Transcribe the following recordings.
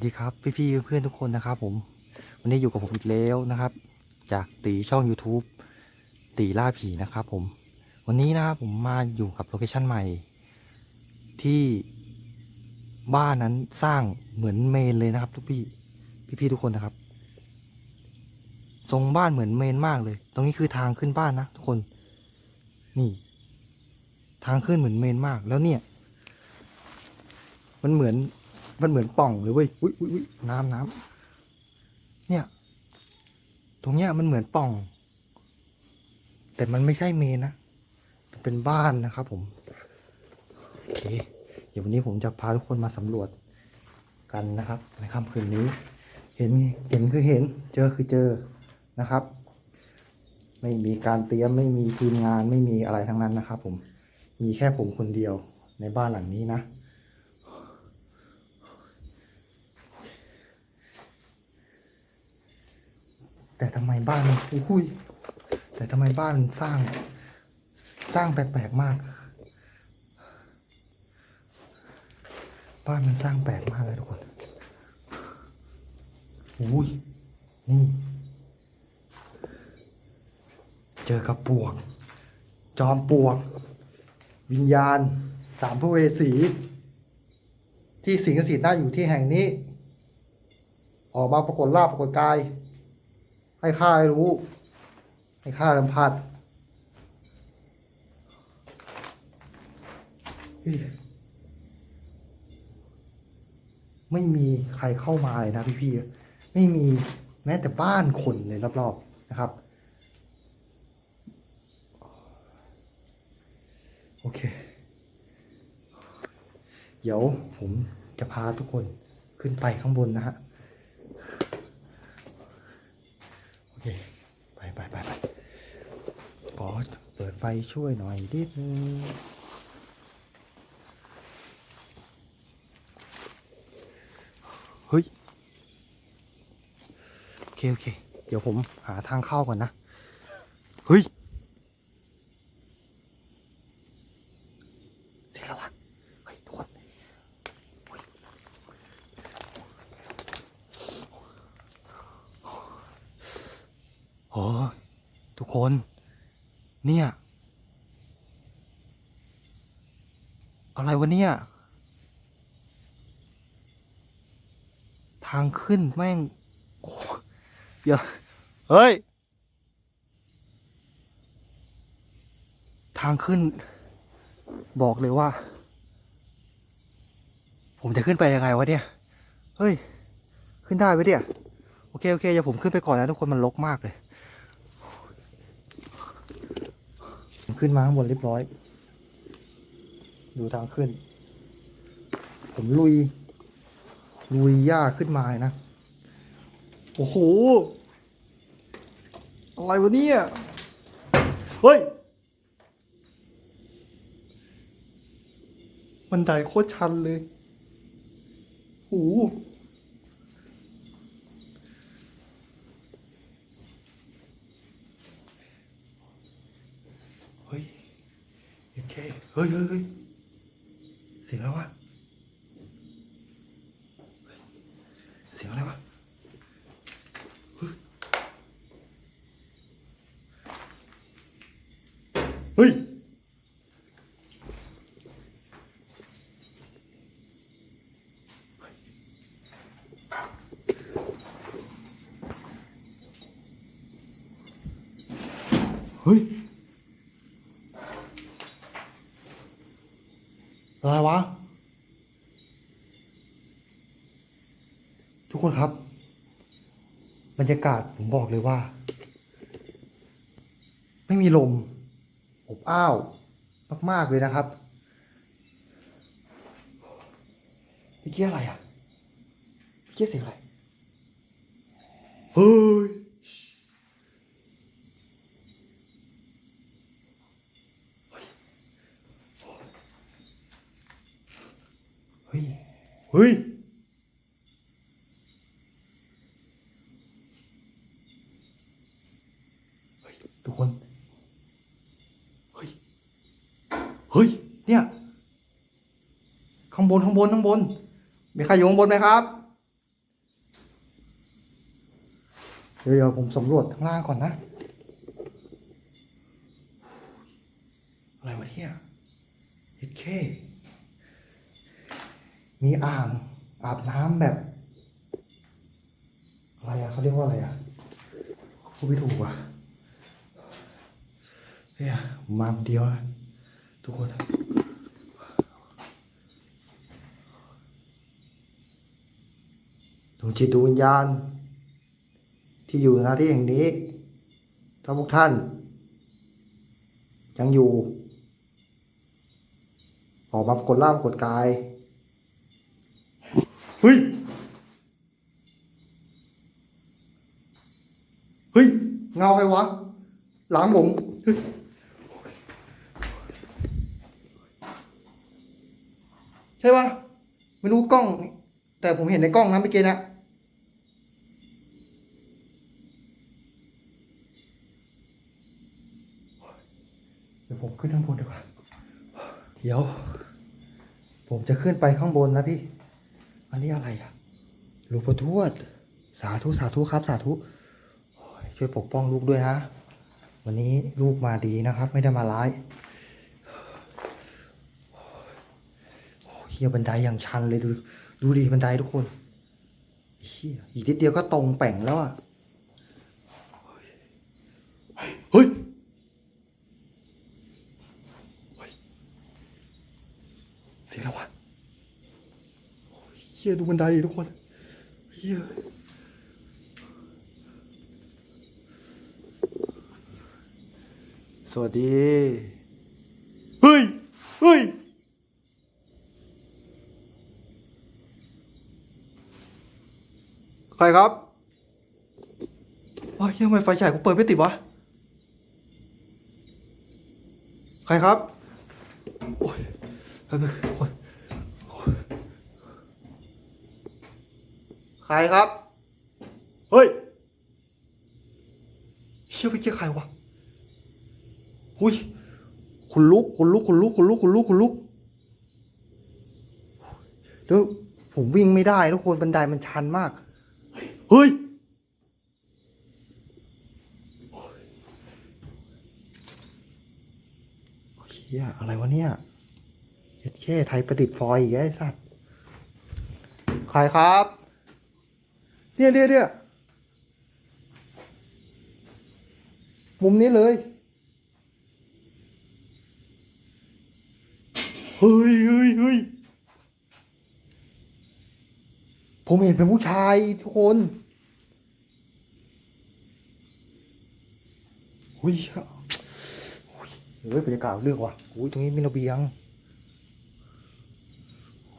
สวัสดีครับพี่ๆเพื่อนๆทุกคนนะครับ ผมวันนี้อยู่กับผมอีกแล้วนะครับ จากตีช่อง YouTube ตีล่าผีนะครับ ผม วันนี้นะครับผมมาอยู่กับโลเคชั่นใหม่ ที่บ้านนั้นสร้างเหมือนเมนเลยนะครับทุกพี่พี่ๆทุกคนนะครับ ทรงบ้านเหมือนเมนมากเลย ตรงนี้คือทางขึ้นบ้านนะทุกคน นี่ ทางขึ้นเหมือนเมนมากแล้วเนี่ย มันเหมือน มันเหมือนป่องเลยเว้ยอุ้ยอุ้ยอุ้ยน้ำน้ำเนี่ย ตรงเนี้ยมันเหมือนป่อง แต่มันไม่ใช่เมนนะมันเป็นบ้านนะครับผมโอเค เดี๋ยววันนี้ผมจะพาทุกคนมาสำรวจกันนะครับ ในค่ำคืนนี้ เห็นเห็นคือเห็น เจอคือเจอนะครับ ไม่มีการเตรียมไม่มีทีมงานไม่มีอะไรทั้งนั้นนะครับ ผมมีแค่ผมคนเดียวในบ้านหลังนี้นะ แต่ทำไมบ้านมันอุ้ยแต่ทำไมบ้านสร้าง สร้างแปลกๆมาก บ้านมันสร้างแปลกมากเลยทุกคนอุ้ยนี่ เจอกับปวก จอมปวก วิญญาณ สามพระเวสี ที่สิงสถิตหน้าอยู่ที่แห่งนี้ ออกมาปรากฏลาบปรากฏกาย ให้ข้าได้รู้ ให้ข้าสัมผัสไม่มีใครเข้ามาเลยนะพี่ๆไม่มีแม้แต่บ้านคนเลยรอบๆนะครับ โอเค เดี๋ยวผมจะพาทุกคนขึ้นไปข้างบนนะฮะ โอเค ไปไปไปไปขอเปิด ไฟช่วยหน่อยนิดนึงเฮ้ยโอเคโอเค เดี๋ยวผมหาทางเข้าก่อนนะ เฮ้ยเสียงอะไรวะเฮ้ยทุกคนเฮ้โอ้ทุกคน เนี่ย อะไรวะ เนี่ย ทางขึ้นแม่งเดี๋ยวเฮ้ย ทางขึ้น บอกเลยว่า ผมจะขึ้นไปยังไงวะเนี่ย เฮ้ย ขึ้นได้ไหมเนี่ยโอเค โอเคเดี๋ยวผมขึ้นไปก่อนนะทุกคนมันรกมากเลย ขึ้นมาข้างบนเรียบร้อย ดูทางขึ้น ผมลุย ลุยหญ้าขึ้นมานะ โอ้โห อะไรวะเนี่ย เฮ้ยบันไดโคตรชันเลยโอ้โหเฮ้ยโอเคเฮ้ยเฮ้ย สียงอะไรวะ เสียงอะไรวะเฮ้ย เฮ้ย อะไรวะ ทุกคนครับ บ รรยากาศผมบอกเลยว่า ไม่มีลมอบอ้าวมาก ๆ เลยนะครับเมื่อกี้อะไรอะเมื่อกี้เสียงอะไรเฮ้ยเฮ้ยเฮ้ย ทุกคน เฮ้ย เฮ้ย เนี่ย ข้างบน ข้างบน ข้างบน มีใครอยู่ข้างบนไหมครับ เดี๋ยวผมสำรวจข้างล่างก่อนนะ อะไรวะเนี่ยเฮ็ดเค มีอ่างอาบน้ำแบบ อะไรอะเขาเรียกว่าอะไรอะพูดไม่ถูกอะ เนี่ยมาคนเดียวนะทุกคนดวงจิตดวงวิญญาณ ที่อยู่ในที่แห่งนี้ ถ้าพวกท่าน ยังอยู่ออกมากดล่ามกดกาย เฮ้ย เฮ้ย เงาใครวะ หลังผมเฮ้ย ใช่ปะไม่รู้กล้อง แต่ผมเห็นในกล้องนะเมื่อกี้นะเดี๋ยวผมขึ้นข้างบนดีกว่าเดี๋ยว ผมจะขึ้นไปข้างบนนะพี่ อันนี้อะไรอะหลวงพ่อทวด สาธุสาธุครับ สาธุช่วยปกป้องลูกด้วยนะวันนี้ลูกมาดีนะครับ ไม่ได้มาร้ายโอ้ยเฮียบันไดอย่างชันเลยดู ดูดีบันไดทุกคนเฮียอีกนิดเดียวก็ตรงแป่งแล้วอะเฮ้ยเสียงแล้ววะเฮียดูบันไดทุกคนเฮียสวัสดี เฮ้ย เฮ้ย ใครครับว้ายยทำไมไฟฉายกูเปิดไม่ติดวะ ใครครับ โอ้ยแป๊บนึงโอ้ยโอ้ยใครครับ เฮ้ยเชี่ยไปเกี่ยใครวะหุยคุณลุกคุณลุกคุณลุกคุณลุกคุณลุกคุณลุกเดี๋ยวผมวิ่งไม่ได้ทุกคนบันไดมันชันมาก เฮ้ยเฮียอะไรวะเนี่ยเย็ดแค่ไทยประดิษฐ์ฟอยล์อีกไอ้สัตว์ใครครับ เนี่ยเนี่ยเนี่ยมุมนี้เลย เฮ้ยเฮ้ยเฮ้ย ผมเห็นเป็นผู้ชายทุกคนเฮ้ยเฮ้ยบรรยากาศเลือกว่ะอุ้ยตรงนี้มีระเบียง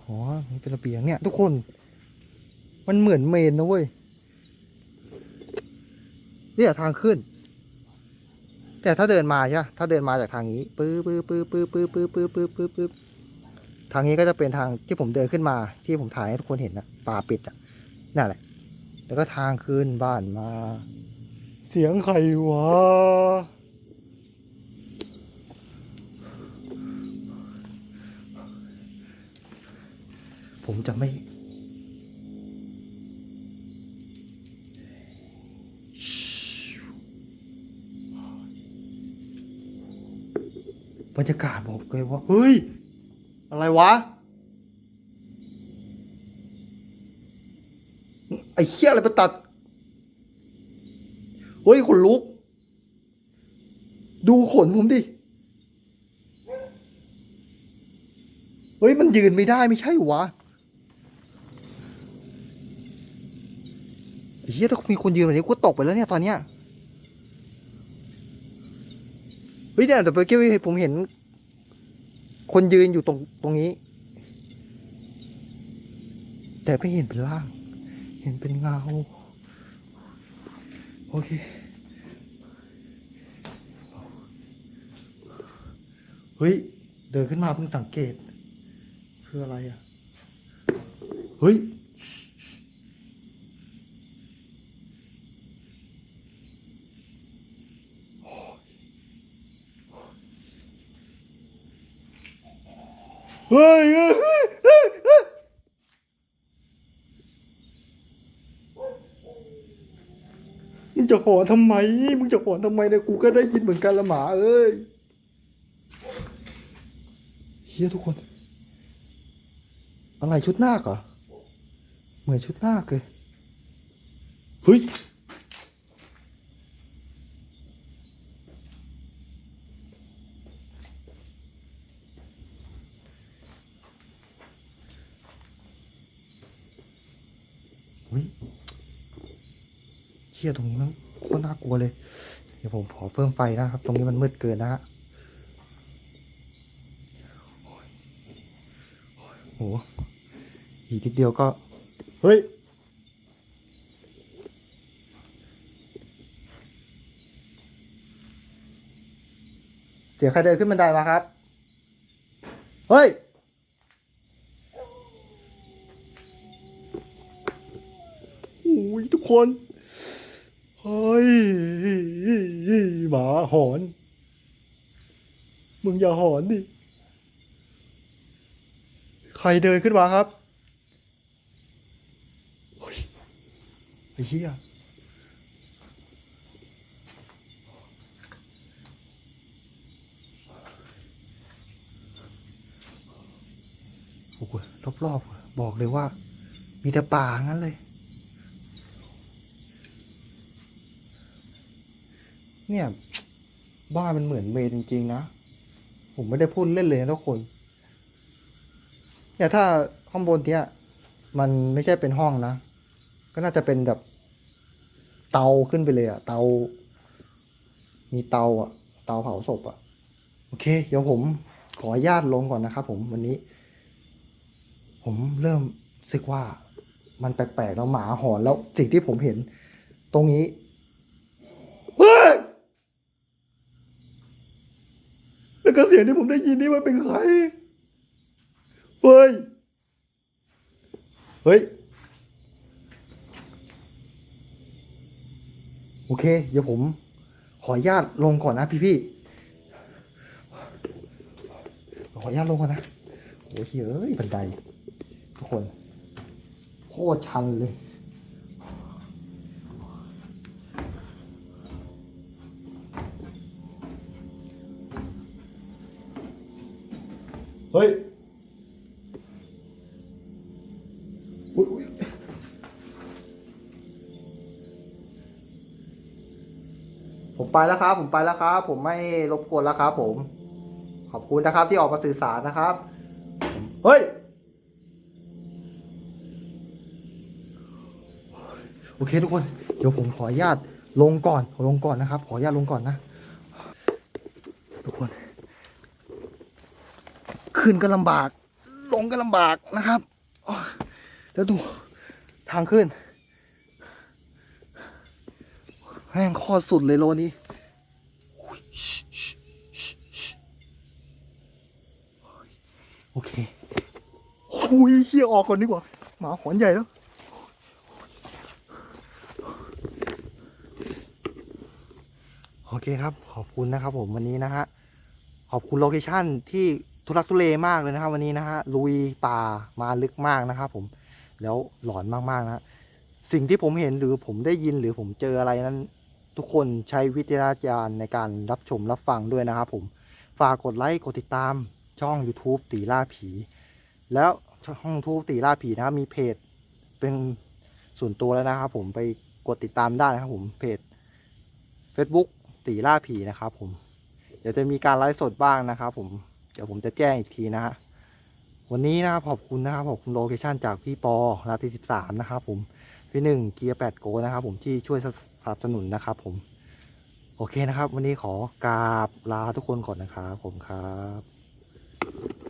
อ๋อนี่เป็นระเบียงเนี่ย ทุกคน มันเหมือนเมนนะเว้ยเนี่ยทางขึ้น แต่ถ้าเดินมาใช่ถ้าเดินมาจากทางนี้ปื๊บปื๊บปื๊บปื๊บปื๊บปื๊บปื๊บปื๊บปื๊บปื๊บ ทางนี้ก็จะเป็นทางที่ผมเดินขึ้นมา ที่ผมถ่ายให้ทุกคนเห็นนะป่าปิดอะนั่นแหละ แล้วก็ทางขึ้นบ้านมา เสียงใครวะผมจะไม่บรรยากาศบอกเลยว่า เฮ้ย อะไรวะ ไอ้เหี้ยอะไรไปตัด เฮ้ยขนลุก ดูขนผมดิ เฮ้ย มันยืนไม่ได้ไม่ใช่หรอวะไอ้เฮียถ้ามีคนยืนแบบนี้กูตกไปแล้วเนี่ยตอนเนี้ย เฮ้ยเนี่ยแต่เมื่อกี้ผมเห็น คนยืนอยู่ตรงตรงนี้ แต่ไม่เห็นเป็นร่าง เห็นเป็นเงา โอเคเฮ้ย เดินขึ้นมาเพิ่งสังเกต คืออะไรอะ เฮ้ย เฮ้ยเฮ้ยเฮ้ยเฮ้ยเฮ้ยจะหอนทำไม มึงจะหอนทำไมเนี่ยกูก็ได้ยินเหมือนกันละหมาเอ้ยเฮียทุกคน อะไรชุดหน้าคเหรอ เหมือนชุดหน้าเลยเฮ้ย เชี่ยตรงนี้มันโคตรน่ากลัวเลย เดี๋ยวผมขอเพิ่มไฟนะครับ ตรงนี้มันมืดเกินนะฮะโอ้โอ้โหอีกนิดเดียวก็ เฮ้ยเสียงใครเดินขึ้นบันไดมาครับ เฮ้ย โอ้ยทุกคน เฮ้ยหมาหอน มึงอย่าหอนดิ ใครเดินขึ้นมาครับไอ้เหี้ยโอ้โหรอบๆ บอกเลยว่า มีแต่ป่างั้นเลย เนี่ย บ้านมันเหมือนเมนจริงๆนะ ผมไม่ได้พูดเล่นเลยนะทุกคนเนี่ยถ้าข้างบนเนี้ย มันไม่ใช่เป็นห้องนะ ก็น่าจะเป็นแบบ เตาขึ้นไปเลยอะเตา มีเตาอะเตาเผาศพอะโอเค เดี๋ยวผมขอญาตลงก่อนนะครับผมวันนี้ ผมเริ่มรู้สึกว่ามันแปลกๆแล้วหมาหอนแล้วสิ่งที่ผมเห็น ตรงนี้ เฮ้ย แล้วก็เสียงที่ผมได้ยินนี่มันเป็นใคร เฮ้ย เฮ้ย โอเค เดี๋ยวผม ขออนุญาตลงก่อนนะพี่พี่ขออนุญาตลงก่อนนะโอ้ยเฮ้ยบันได ทุกคน โคตรชันเลย เฮ้ยอุ๊ยอุ๊ยผมไปแล้วครับ ผมไปแล้วครับ ผมไม่รบกวนแล้วครับผม ขอบคุณนะครับที่ออกมาสื่อสารนะครับ เฮ้ย โอเคทุกคน เดี๋ยวผมขออนุญาตลงก่อน ขอลงก่อนนะครับ ขออนุญาตลงก่อนนะ ทุกคน ขึ้นก็ลำบาก ลงก็ลำบากนะครับแล้วดูทางขึ้นแห้งโคตรสุดเลยโลนี้โอเคโอ้ยเฮียออกก่อนดีกว่า หมาหอนใหญ่แล้ว โอเคครับ ขอบคุณนะครับผมวันนี้นะฮะ ขอบคุณโลเคชั่นที่ ทุลักทุเลมากเลยนะครับ วันนี้นะฮะลุยป่ามาลึกมากนะครับผมแล้วหลอนมากๆนะฮะสิ่งที่ผมเห็นหรือผมได้ยินหรือผมเจออะไรนั้น ทุกคนใช้วิจารณญาณในการรับชมรับฟังด้วยนะครับผมฝากกดไลค์กดติดตามช่อง YouTube ตีล่าผี แล้วช่อง YouTube ตีล่าผีนะครับมีเพจเป็นส่วนตัวแล้วนะครับผมไปกดติดตามได้นะครับผมเพจ Facebook ตีล่าผีนะครับผมเดี๋ยวจะมีการไลฟ์สดบ้างนะครับผม เดี๋ยวผมจะแจ้งอีกทีนะฮะวันนี้นะครับขอบคุณนะครับขอบคุณโลเคชั่นจากพี่ปอราที่สิบสามนะครับผมพี่หนึ่งเกียร์แปดโกนะครับผมที่ช่วยสนับสนุนนะครับผม โอเคนะครับ วันนี้ขอกราบลาทุกคนก่อนนะครับผมครับ